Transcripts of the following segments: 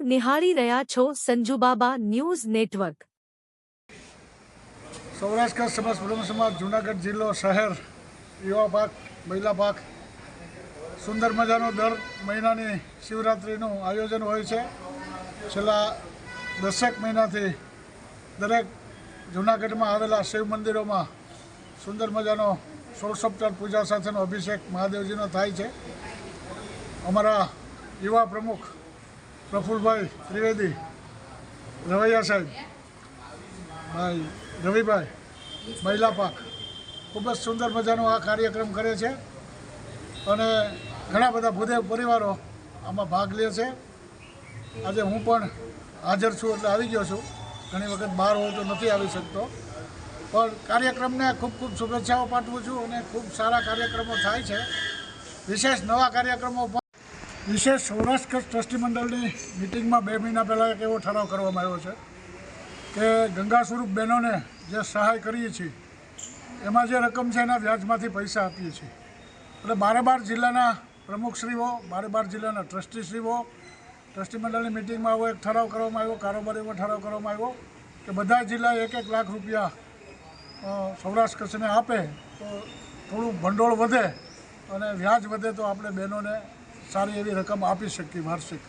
નિહાળી રહ્યા છો સંજુબાબા ન્યૂઝ નેટવર્ક. સૌરાષ્ટ્ર સમસ્ત બ્રહ્મ સમાજ, જુનાગઢ જિલ્લો, શહેર, યુવા પાક, મહિલા પાક. સુંદર મજાનો દર મહિનાની શિવરાત્રિનું આયોજન હોય છે. છેલ્લા દસેક મહિનાથી દરેક જુનાગઢમાં આવેલા શિવ મંદિરોમાં સુંદર મજાનો ષોડશોપચાર પૂજા સાથેનો અભિષેક મહાદેવજીનો થાય છે. અમારા યુવા પ્રમુખ પ્રફુલભાઈ ત્રિવેદી, રવૈયા સાહેબ, ભાઈ રવિભાઈ, મહિલા પાક. ખૂબ જ સુંદર મજાનો આ કાર્યક્રમ કરે છે અને ઘણા બધા ભૂદેવ પરિવારો આમાં ભાગ લે છે. આજે હું પણ હાજર છું એટલે આવી ગયો છું. ઘણી વખત બહાર હોઉં તો નથી આવી શકતો. પણ કાર્યક્રમને ખૂબ ખૂબ શુભેચ્છાઓ પાઠવું છું અને ખૂબ સારા કાર્યક્રમો થાય છે. વિશેષ નવા કાર્યક્રમો વિશેષ સૌરાષ્ટ્ર ટ્રસ્ટી મંડળની મિટિંગમાં બે મહિના પહેલાં એક એવો ઠરાવ કરવામાં આવ્યો છે કે ગંગા સ્વરૂપ બહેનોને જે સહાય કરીએ છીએ, એમાં જે રકમ છે એના વ્યાજમાંથી પૈસા આપીએ છીએ. એટલે બારે બાર જિલ્લાના પ્રમુખશ્રીઓ, બારે બાર જિલ્લાના ટ્રસ્ટીશ્રીઓ, ટ્રસ્ટી મંડળની મિટિંગમાં આવો એક ઠરાવ કરવામાં આવ્યો કારોબારીમાં ઠરાવ કરવામાં આવ્યો કે બધા જિલ્લા એક એક લાખ રૂપિયા સૌરાષ્ટ્ર કચ્છને આપે તો થોડું ભંડોળ વધે અને વ્યાજ વધે તો આપણે બહેનોને સારી એવી રકમ આપી શકીએ વાર્ષિક.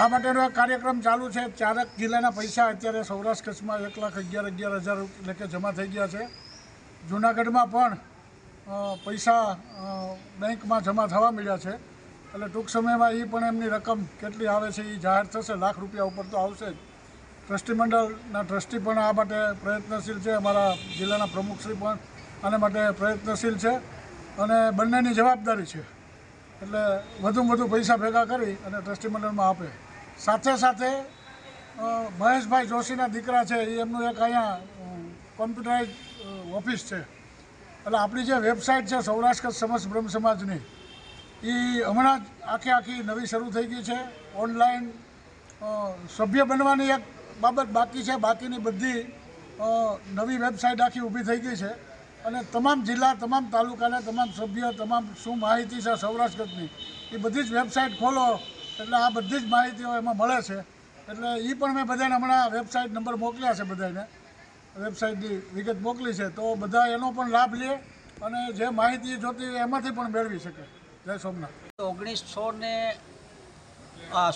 આ માટેનો એક કાર્યક્રમ ચાલુ છે. ચારક જિલ્લાના પૈસા અત્યારે સૌરાષ્ટ્ર કચ્છમાં એક લાખ અગિયાર અગિયાર હજાર એટલે કે જમા થઈ ગયા છે. જૂનાગઢમાં પણ પૈસા બેંકમાં જમા થવા મળ્યા છે. એટલે ટૂંક સમયમાં એ પણ એમની રકમ કેટલી આવે છે એ જાહેર થશે. લાખ રૂપિયા ઉપર તો આવશે જ. ટ્રસ્ટી મંડળના ટ્રસ્ટી પણ આ માટે પ્રયત્નશીલ છે. અમારા જિલ્લાના પ્રમુખશ્રી પણ આના માટે પ્રયત્નશીલ છે. અને બંનેની જવાબદારી છે. એટલે વધુમાં વધુ પૈસા ભેગા કરી અને ટ્રસ્ટી મંડળમાં આપે. સાથે સાથે મહેશભાઈ જોશીના દીકરા છે, એ એમનું એક અહીંયા કોમ્પ્યુટરાઇઝ ઓફિસ છે. એટલે આપણી જે વેબસાઇટ છે, સૌરાષ્ટ્ર સમસ્ત બ્રહ્મ સમાજની, એ હમણાં જ આખી આખી નવી શરૂ થઈ ગઈ છે. ઓનલાઈન સભ્ય બનવાની એક બાબત બાકી છે. બાકીની બધી નવી વેબસાઇટ આખી ઊભી થઈ ગઈ છે. અને તમામ જિલ્લા, તમામ તાલુકાના, તમામ સભ્ય, તમામ શું માહિતી છે સૌરાષ્ટ્ર કચ્છની એ બધી જ વેબસાઇટ ખોલો. એટલે આ બધી જ માહિતીઓ એમાં મળે છે. એટલે એ પણ મેં બધાને હમણાં વેબસાઇટ નંબર મોકલ્યા છે બધાને વેબસાઇટની વિગત મોકલી છે. તો બધા એનો પણ લાભ લે અને જે માહિતી જોતી એમાંથી પણ મેળવી શકે. જય સોમનાથ. ઓગણીસો ને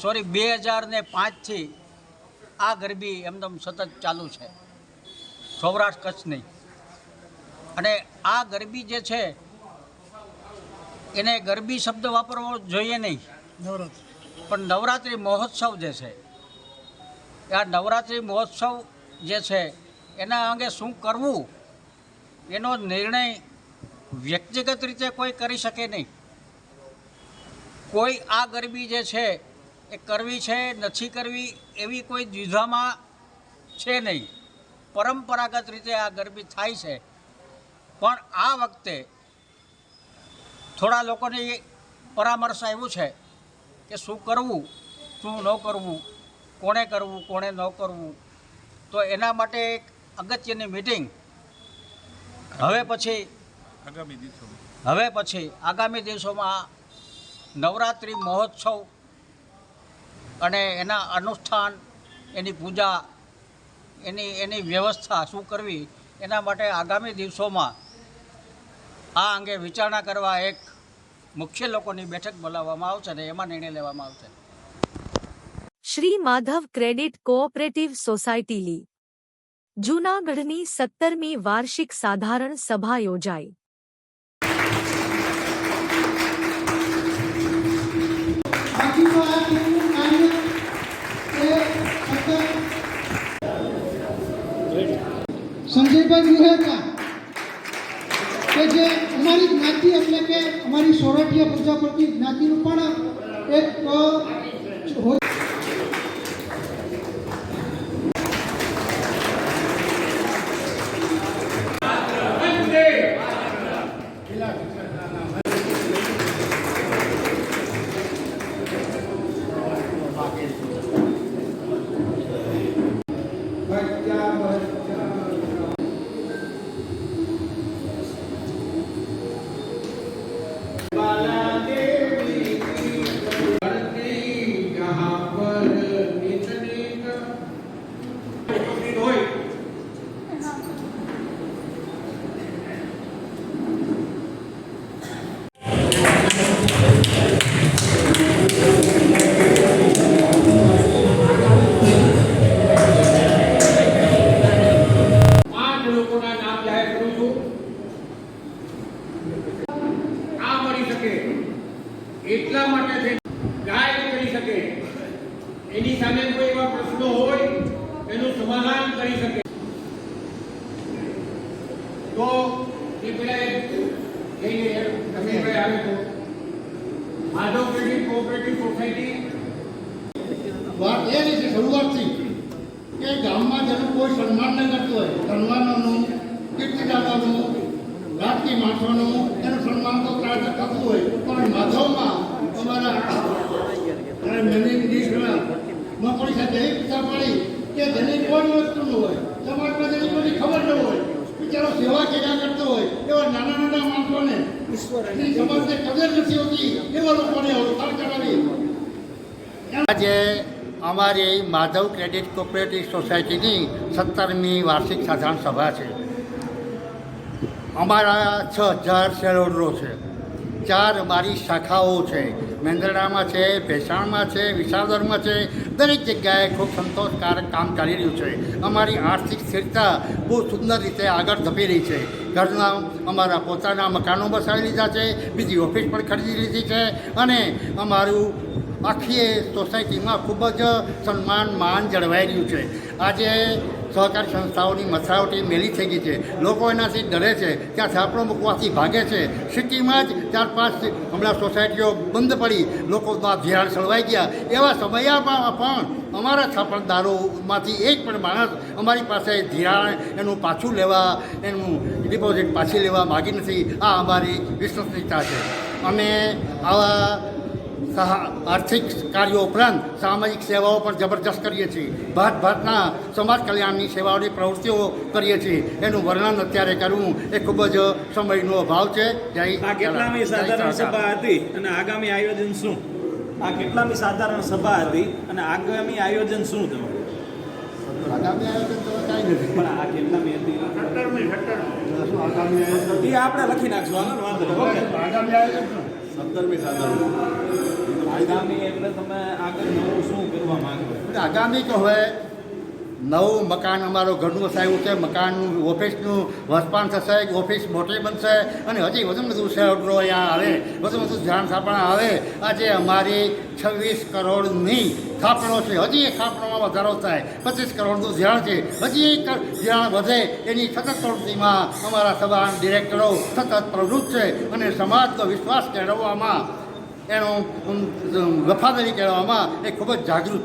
સોરી બે હજાર ને પાંચથી આ ગરબી એમદમ સતત ચાલુ છે. સૌરાષ્ટ્ર કચ્છની. અને આ ગરબી જે છે એને ગરબી શબ્દ વાપરવો જોઈએ નહીં. નવરાત્રિ. પણ નવરાત્રિ મહોત્સવ જે છે આ નવરાત્રિ મહોત્સવ જે છે એના અંગે શું કરવું એનો નિર્ણય વ્યક્તિગત રીતે કોઈ કરી શકે નહીં. કોઈ આ ગરબી જે છે એ કરવી છે નથી કરવી એવી કોઈ દ્વિધામાં છે નહીં. પરંપરાગત રીતે આ ગરબી થાય છે. પણ આ વખતે થોડા લોકોની પરામર્શ આવ્યું છે કે શું કરવું શું ન કરવું કોણે કરવું કોણે ન કરવું. તો એના માટે એક અગત્યની મિટિંગ હવે પછી હવે પછી આગામી દિવસોમાં નવરાત્રિ મહોત્સવ અને એના અનુષ્ઠાન એની પૂજા એની એની વ્યવસ્થા શું કરવી એના માટે આગામી દિવસોમાં આ અંગે વિચારણા કરવા એક મુખ્ય લોકોની બેઠક બોલાવવામાં આવશે અને એમાં નિર્ણય લેવામાં આવશે. Shri Madhav credit cooperative society લી. જૂનાગઢની સત્તરમી વાર્ષિક સાધારણ સભા યોજાઈ. સંજયભાઈ મુહેતા કે જે અમારી જ્ઞાતિ એટલે કે અમારી સોરઠિયા પ્રજાપતિ જ્ઞાતિનું પણ એક અ, હોય यहाँ તો એ પેલા જઈને રમેશભાઈ આવે માધવ ક્રેડિટ કોઓપરેટિવ સોસાયટી વાત એ રીતે શરૂઆતથી કે ગામમાં જેનું કોઈ એનું સન્માન તો પ્રાર્થ થતું હોય, પણ માધવમાં અમારા મગફળી સાથે એવી કોઈ વસ્તુ ન હોય, સમાજમાં જેની બધી ખબર ન હોય બિચારો સેવા કર્યા કરતો હોય એવા નાના નાના માણસોને ઈશ્વરની. સમાજને કદર નથી હોતી એવા લોકોને અવતાર કરાવી આજે અમારી માધવ ક્રેડિટ કોઓપરેટિવ સોસાયટીની સત્તરમી વાર્ષિક સાધારણ સભા છે. અમારા છ હજાર શેરહોલ્ડરો છે. ચાર અમારી શાખાઓ છે. મેંદરડામાં છે, ભેસાણમાં છે, વિસાવદરમાં છે. દરેક જગ્યાએ ખૂબ સંતોષકારક કામ ચાલી રહ્યું છે. અમારી આર્થિક સ્થિરતા બહુ સુંદર રીતે આગળ ધપી રહી છે. ઘરના અમારા પોતાના મકાનો બસાવી લીધા છે, બીજી ઓફિસ પણ ખરીદી લીધી છે અને અમારું આખી સોસાયટીમાં ખૂબ જ સન્માન માન જળવાઈ રહ્યું છે. આજે સહકારી સંસ્થાઓની મસાવટી મેલી થઈ ગઈ છે. લોકો એનાથી ડરે છે. ત્યાં છાપડો મૂકવાથી ભાગે છે. સિટીમાં જ ચાર પાંચ હમણાં સોસાયટીઓ બંધ પડી. લોકો ધ્યાન સળવાઈ ગયા. એવા સમયમાં પણ અમારા છાપણદારોમાંથી એક પણ માણસ અમારી પાસે ધિરાણ એનું પાછું લેવા, એનું ડિપોઝિટ પાછી લેવા માગી નથી. આ અમારી વિશ્વસનીયતા છે. અમે આવા આર્થિક કાર્યો ઉપરાંત સામાજિક સેવાઓ પણ જબરજસ્ત કરીએ છીએ. ભાત ભાતના સમાજ કલ્યાણની સેવાઓની પ્રવૃત્તિઓ કરીએ છીએ. એનું વર્ણન અત્યારે કરવું એ ખૂબ જ સમયનો અભાવ છે. જય આ કેટલામી સાધારણ સભા હતી અને આગામી આયોજન શું? આ કેટલામી સાધારણ સભા હતી અને આગામી આયોજન શું તમારું આગામી આયોજન તો કાંઈ નથી. પણ આ કેટલામી હતી? આગામી આયોજન એ આપણે લખી નાખશું વાંધો આગામી આયોજન શું? આગામી એટલે તમે આગળ નવું શું કરવા માંગો આગામી તો હવે નવું મકાન અમારું ઘરનું વસાયું છે મકાનનું ઓફિસનું વસપાન થશે ઓફિસ મોટી બનશે અને હજી વધુ વધુ શહેરો અહીંયા આવે વધુ વધુ ધ્યાન સાપણા આવે આજે અમારી છવ્વીસ કરોડની થાપણો છે. હજી એક થાપણોમાં વધારો થાય. પચીસ કરોડનું ધ્યાન છે. હજી એક ધ્યાન વધે એની સતત પ્રવૃત્તિમાં અમારા સભા ડિરેક્ટરો સતત પ્રવૃત્ત છે અને સમાજનો વિશ્વાસ કેળવવામાં, એનો વફાદારી કેળવવામાં એ ખૂબ જ જાગૃત.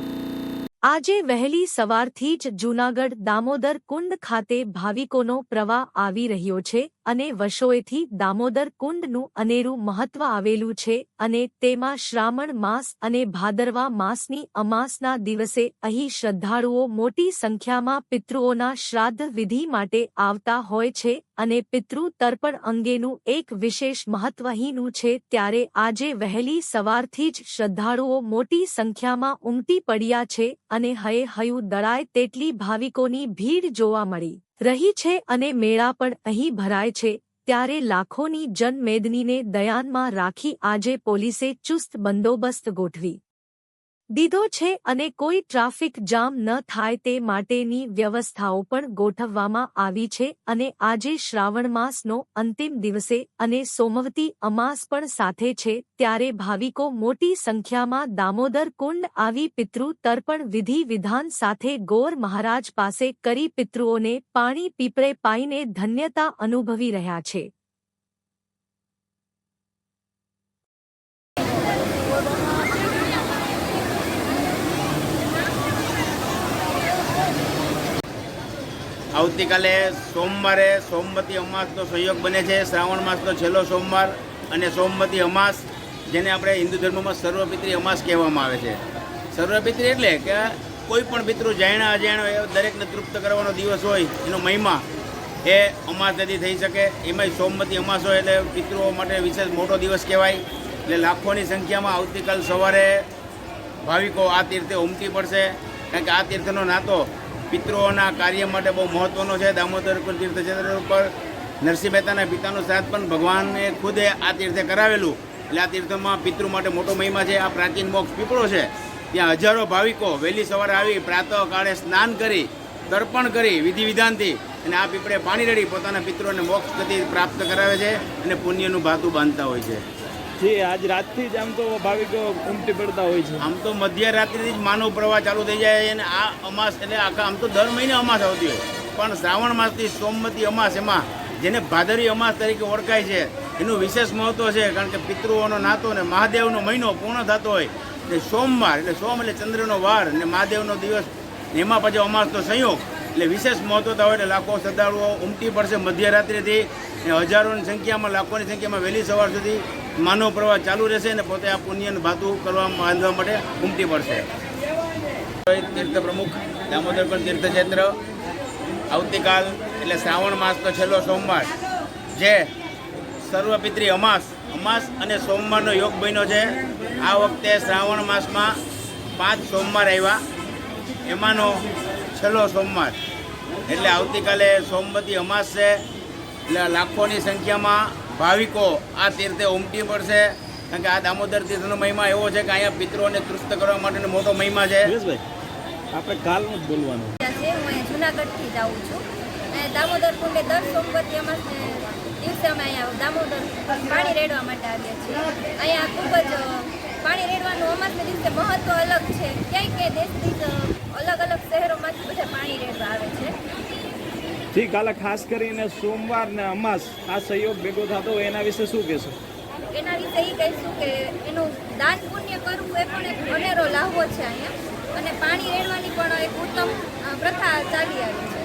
આજે વહેલી સવારથી જ જૂનાગઢ દામોદર કુંડ ખાતે ભાવિકોનો પ્રવાહ આવી રહ્યો છે. અને વર્ષોએથી દામોદર કુંડનું અનેરું મહત્વ આવેલું છે અને તેમાં શ્રાવણ માસ અને ભાદરવા માસની અમાસના દિવસે અહીં શ્રદ્ધાળુઓ મોટી સંખ્યામાં પિતૃઓના શ્રાદ્ધ વિધિ માટે આવતા હોય છે અને પિતૃ તર્પણ અંગેનું એક વિશેષ મહત્વ છે ત્યારે આજે વહેલી સવારથી જ શ્રદ્ધાળુઓ મોટી સંખ્યામાં ઉમટી પડ્યા છે અને હયે હયું દળાય તેટલી ભાવિકોની ભીડ જોવા મળી. રહી છે અને મેળા પણ અહીં ભરાય છે, ત્યારે લાખોની જનમેદનીને દયાનમાં રાખી આજે પોલીસે ચુસ્ત બંદોબસ્ત ગોઠવી. દીધો છે અને કોઈ ટ્રાફિક જામ ન થાય તે માટેની વ્યવસ્થાઓ પણ ગોઠવવામાં આવી છે અને આજે શ્રાવણ માસનો અંતિમ દિવસે અને સોમવતી અમાસ પણ સાથે છે ત્યારે ભાવિકો મોટી સંખ્યામાં દામોદર કુંડ આવી પિતૃ તર્પણ વિધિ વિધાન સાથે ગોર મહારાજ પાસે કરી પિતૃઓને પાણી પીપળે પાઈને ધન્યતા અનુભવી રહ્યા છે. આવતીકાલે સોમવારે સોમવતી અમાસનો સંયોગ બને છે. શ્રાવણ માસનો છેલ્લો સોમવાર અને સોમવતી અમાસ, જેને આપણે હિન્દુ ધર્મમાં સર્વપિત્રી અમાસ કહેવામાં આવે છે. સર્વપિત્રી એટલે કે કોઈ પણ પિતૃ જાણ્યા અજાણ્યો એ દરેકને તૃપ્ત કરવાનો દિવસ હોય, એનો મહિમા એ અમાસ નથી થઈ શકે. એમાંય સોમવતી અમાસ હોય એટલે પિતૃઓ માટે વિશેષ મોટો દિવસ કહેવાય. એટલે લાખોની સંખ્યામાં આવતીકાલ સવારે ભાવિકો આ તીર્થે ઉમટી પડશે. કારણ કે આ તીર્થનો નાતો પિતૃઓના કાર્ય માટે બહુ મહત્ત્વનો છે. દામોદર તીર્થક્ષેત્ર ઉપર નરસિંહ મહેતાના પિતાનો શ્રાદ્ધ પણ ભગવાને ખુદે આ તીર્થે કરાવેલું. એટલે આ તીર્થમાં પિતૃ માટે મોટો મહિમા છે. આ પ્રાચીન મોક્ષ પીપળો છે. ત્યાં હજારો ભાવિકો વહેલી સવારે આવી પ્રાતઃ કાળે સ્નાન કરી, તર્પણ કરી વિધિ વિધાનથી અને આ પીપળે પાણી રેડી પોતાના પિતૃઓને મોક્ષ ગતિ પ્રાપ્ત કરાવે છે અને પુણ્યનું ભાતું બાંધતા હોય છે. જી આજ રાતથી જ આમ તો ભાવિકો ઉમટી પડતા હોય છે. આમ તો મધ્યરાત્રિથી જ માનવ પ્રવાહ ચાલુ થઈ જાય અને આ અમાસ એટલે આખા આમ તો દર મહિને અમાસ આવતી હોય. પણ શ્રાવણ માસથી સોમવતી અમાસ એમાં જેને ભાદરી અમાસ તરીકે ઓળખાય છે, એનું વિશેષ મહત્ત્વ છે, કારણ કે પિતૃઓનો નાતો ને મહાદેવનો મહિનો પૂર્ણ થતો હોય. એટલે સોમવાર, એટલે સોમ એટલે ચંદ્રનો વાર ને મહાદેવનો દિવસ. એમાં પછી અમાસનો સંયોગ. એટલે વિશેષ મહત્વતા હોય એટલે લાખો શ્રદ્ધાળુઓ ઉમટી પડશે મધ્યરાત્રિથી ને હજારોની સંખ્યામાં, લાખોની સંખ્યામાં વહેલી સવાર સુધી માનવ પ્રવાહ ચાલુ રહેશે અને પોતે આ પુણ્યનું ભાતું કરવા બાંધવા માટે ઉમટી પડશે. તીર્થ પ્રમુખ દામોદર પણ તીર્થક્ષેત્ર. આવતીકાલ, એટલે શ્રાવણ માસનો છેલ્લો સોમવાર. જે સર્વપિત્રી અમાસ અમાસ અને સોમવારનો યોગ બન્યો છે. આ વખતે શ્રાવણ માસમાં પાંચ સોમવાર આવ્યા. એમાંનો છેલ્લો સોમવાર. એટલે આવતીકાલે સોમવતી અમાસ છે. એટલે લાખોની સંખ્યામાં ભાવિકો આ તીર્થે ઉમટી પડશે કારણ કે આ દામોદર તીર્થનો મહિમા એવો છે કે અહીંયા પિતૃઓને તૃપ્ત કરવા માટેનો મોટો મહિમા છે. આપણે કાલનું જ બોલવાનું. છે હું અહીંયા જુનાગઢથી જાઉં છું. અને દામોદર કુંડે દર સોમવતી અમાસને દિવસે અમે અહીંયા દામોદર પાણી રેડવા માટે આવીએ છીએ. અહીંયા ખૂબ જ પાણી રેડવાનું અમાસને દિવસે મહત્વ અલગ છે. ક્યાંય ક્યાંય દેશથી જ અલગ અલગ શહેરોમાંથી બધા પાણી રેડવા આવે છે. ઠીક કાલે ખાસ કરીને સોમવાર ને અમાસ, આ સહયોગ ભેગો થતો હોય, એના વિશે શું કહેશો? એના વિશે એ કહીશું કે એનું દાન પુણ્ય કરવું એ પણ એક અનેરો લાહવો છે અહીંયા. અને પાણી રેડવાની પણ એક ઉત્તમ પ્રથા ચાલી આવી છે.